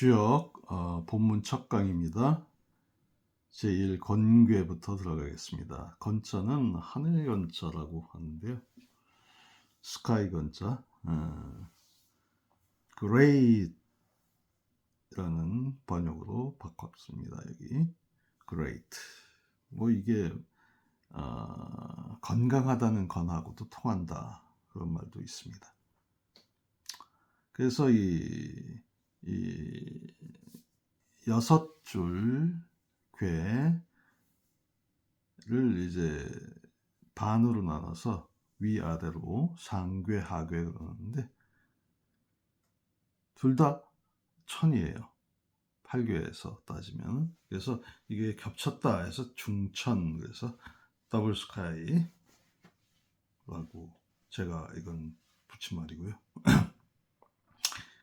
주역 어, 본문 첫 강입니다. 제1 건괴부터 들어가겠습니다. 건자는 하늘 건자라고 하는데요. 스카이 건자, 어, great라는 번역으로 바꿨습니다. 여기 great. 뭐 이게 어, 건강하다는 건하고도 통한다 그런 말도 있습니다. 그래서 이, 이 여섯 줄 괴를 이제 반으로 나눠서 위아래로 상괴 하괴 그러는데 둘 다 천이에요. 팔괴에서 따지면 그래서 이게 겹쳤다 해서 중천 그래서 더블 스카이라고 제가 이건 붙인 말이고요.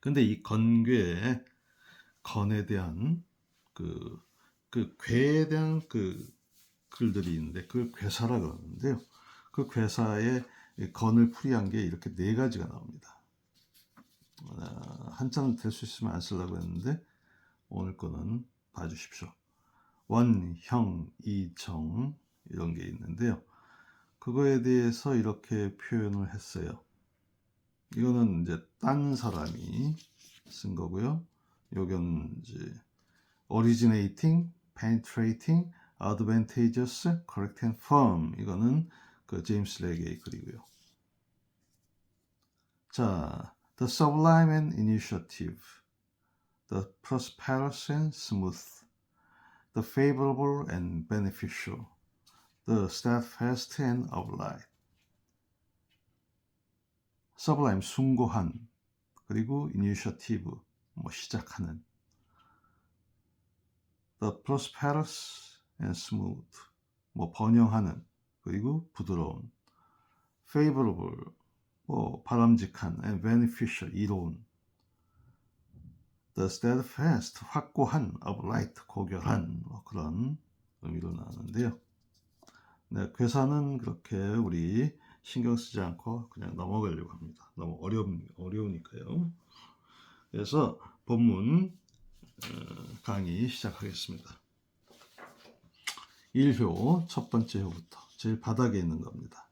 근데 이 건괴의 건에 대한 그, 그 괴에 대한 그 글들이 있는데 그걸 괴사라 그러는데요. 그 괴사에 이 건을 풀이한 게 이렇게 네 가지가 나옵니다. 아, 한자는 될수 있으면 안 쓰려고 했는데 오늘 거는 봐주십시오. 원, 형, 이, 정 이런 게 있는데요. 그거에 대해서 이렇게 표현을 했어요. 이거는 이제 딴 사람이 쓴 거고요. 요건 이제 originating, penetrating, advantageous, correct and firm. 이거는 그 제임스 레게의 글이고요. 자, the sublime and initiative, the prosperous and smooth, the favorable and beneficial, the steadfast and upright. Sublime 숭고한 그리고 initiative 뭐 시작하는 the prosperous and smooth 뭐 번영하는 그리고 부드러운 favorable 뭐 바람직한 and beneficial 이로운 the steadfast 확고한 upright 고결한 뭐 그런 의미로 나오는데요. 네, 괴사는 그렇게 우리 신경 쓰지 않고 그냥 넘어가려고 합니다. 너무 어려 어려우니까요. 그래서 본문 어, 강의 시작하겠습니다. 1효 첫 번째 효부터 제일 바닥에 있는 겁니다.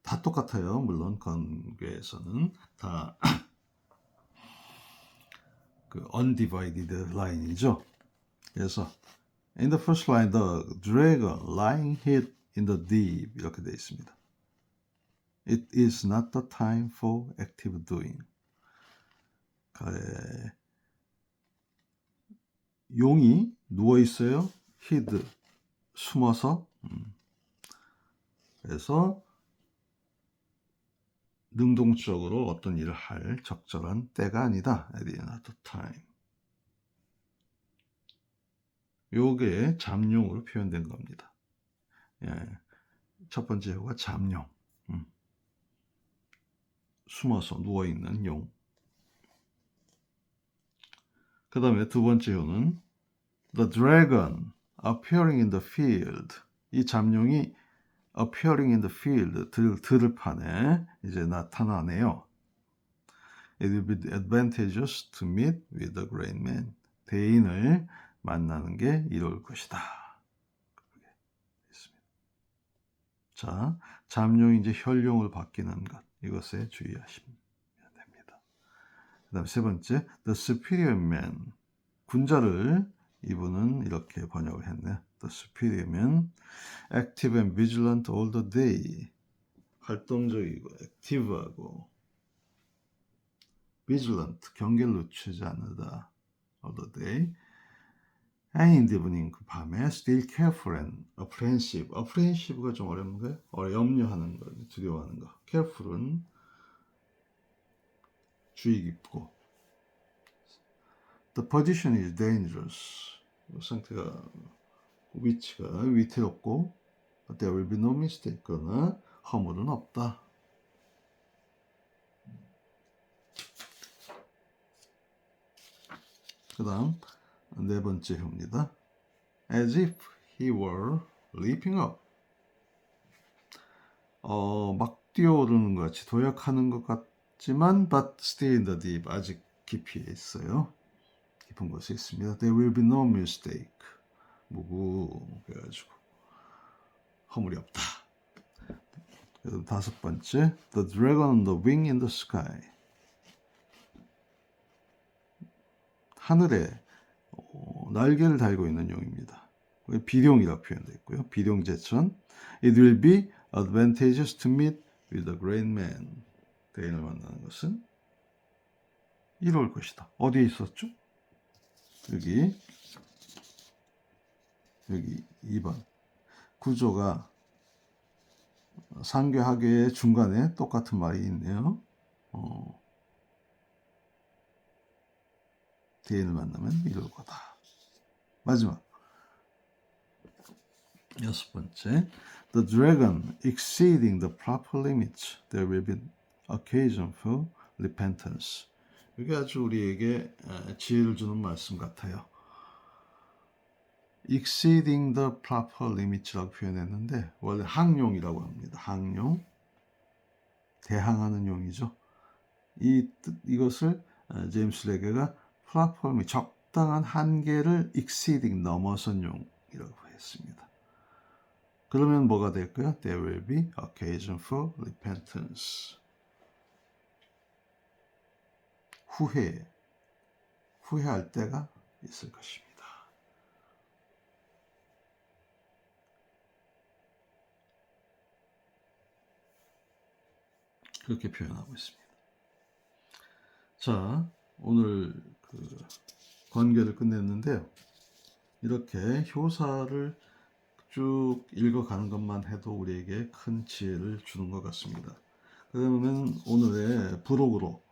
다 똑같아요. 물론 건괴에서는 다 그 undivided line이죠. 그래서 in the first line the dragon lying hid in the deep 이렇게 되어 있습니다. It is not the time for active doing. 에, 용이 누워 있어요. hid 숨어서. 음. 그래서 능동적으로 어떤 일을 할 적절한 때가 아니다. It is not the time. 요게 잠용으로 표현된 겁니다. 예. 첫 번째 효가 잠용. 음. 숨어서 누워있는 용. 그 다음에 두 번째 효는 The dragon appearing in the field. 이 잠룡이 appearing in the field, 들, 들판에 이제 나타나네요. It will be advantageous to meet with the great man. 대인을 만나는 게 이로울 것이다. 자, 잠룡이 이제 혈룡을 바뀌는 것. 이것에 주의하시면 됩니다. 그 다음 세 번째, the superior man. 군자를 이분은 이렇게 번역을 했네요. The superior man, active and vigilant all the day. 활동적이고 액티브하고 vigilant, 경계를 늦추지 않는다. all the day. And evening, 그 밤에 still careful and apprehensive. apprehensive가 좀 어렵는가요? 어, 염려하는 거, 두려워하는 거. careful은 주의 깊고. The position is dangerous. 상태가 위치가 위태롭고 there will be no mistake. 그러나 허물은 없다. 그 다음 네 번째 효입니다. As if he were leaping up. 어, 막 뛰어오르는 것 같이 도약하는 것 같지만 but still in the deep. 아직 깊이에 있어요. 깊은 곳에 있습니다. There will be no mistake. 무구 그래가지고 허물이 없다. 다섯 번째, The dragon on the wing in the sky. 하늘에 어, 날개를 달고 있는 용입니다. 비룡이라고 표현되어 있고요. 비룡 제천. It will be advantageous to meet with a great man. 대인을 만나는 것은 이로울 것이다. 어디에 있었죠? 여기 여기 2번 구조가 상괴하괴의 중간에 똑같은 말이 있네요. 어, 대인을 만나면 이룰 거다. 마지막 여섯 번째 The dragon exceeding the proper limits there will be occasion for repentance 이게 아주 우리에게 에, 지혜를 주는 말씀 같아요. exceeding the proper limits라고 표현했는데 원래 항용이라고 합니다. 항용 대항하는 용이죠. 이 뜻- 이것을 어, 제임스 레게가 proper limit 적당한 한계를 exceeding 넘어선 용이라고 했습니다. 그러면 뭐가 될까요? There will be occasion for repentance. 후회, 후회할 때가 있을 것입니다. 그렇게 표현하고 있습니다. 자, 오늘 그 관계를 끝냈는데요. 이렇게 효사를 쭉 읽어가는 것만 해도 우리에게 큰 지혜를 주는 것 같습니다. 그러면 오늘의 부록으로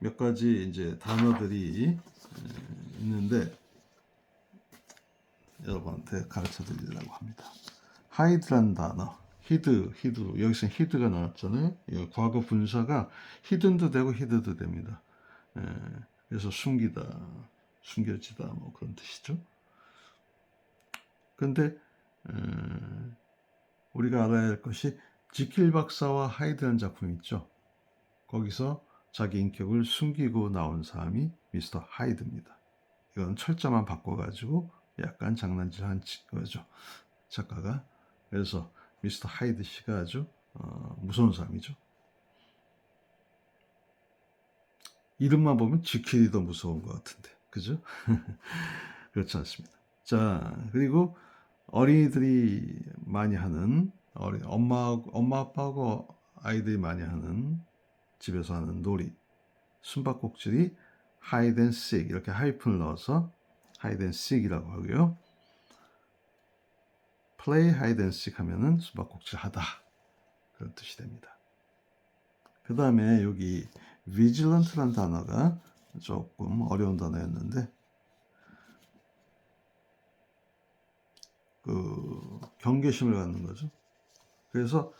몇 가지 이제 단어들이 에, 있는데 여러분한테 가르쳐 드리려고 합니다. 하이드란 단어, 히드, 히드, 여기서 히드가 나왔잖아요. 이 과거 분사가 히든도 되고 히드도 됩니다. 에, 그래서 숨기다, 숨겨지다 뭐 그런 뜻이죠. 에, 우리가 알아야 할 것이 지킬 박사와 하이드라는 작품이 있죠. 거기서 자기 인격을 숨기고 나온 사람이 미스터 하이드입니다. 이건 철자만 바꿔가지고 약간 장난질한 치- 거죠. 작가가. 그래서 미스터 하이드 씨가 아주 어, 무서운 사람이죠. 이름만 보면 지킬이 더 무서운 것 같은데, 그죠? 그렇지 않습니다. 자, 그리고 어린이들이 많이 하는 어린 엄마 엄마 아빠하고 아이들이 많이 하는 집에서 하는 놀이 숨바꼭질이 하이덴식 이렇게 하이픈을 넣어서 하이덴식이라고 하고요. 플레이 하이덴식 하면은 숨바꼭질 하다 그런 뜻이 됩니다. 그 다음에 여기 vigilant라는 단어가 조금 어려운 단어였는데 그 경계심을 갖는 거죠. 그래서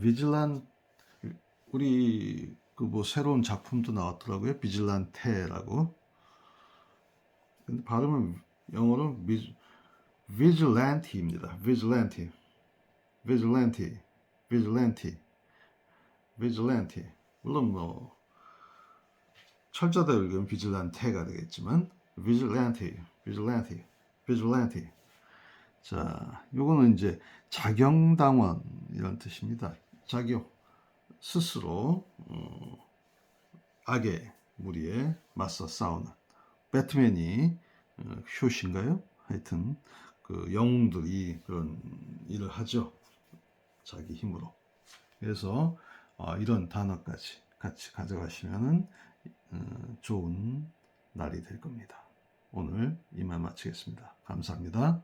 비질란 우리 그 뭐 새로운 작품도 나왔더라고요. 비질란테라고. 근데 발음은 영어로 비, vigilante입니다. vigilante, vigilante, vigilante, vigilante. 물론 뭐 철자대로 읽으면 비질란테가 되겠지만 vigilante, vigilante. 자, 요거는 이제 자경당원 이런 뜻입니다. 자기 스스로 어, 악의 무리에 맞서 싸우는 배트맨이 어, 효신가요? 하여튼 그 영웅들이 그런 일을 하죠. 자기 힘으로. 그래서 어, 이런 단어까지 같이 가져가시면은 어, 좋은 날이 될 겁니다. 오늘 이만 마치겠습니다. 감사합니다.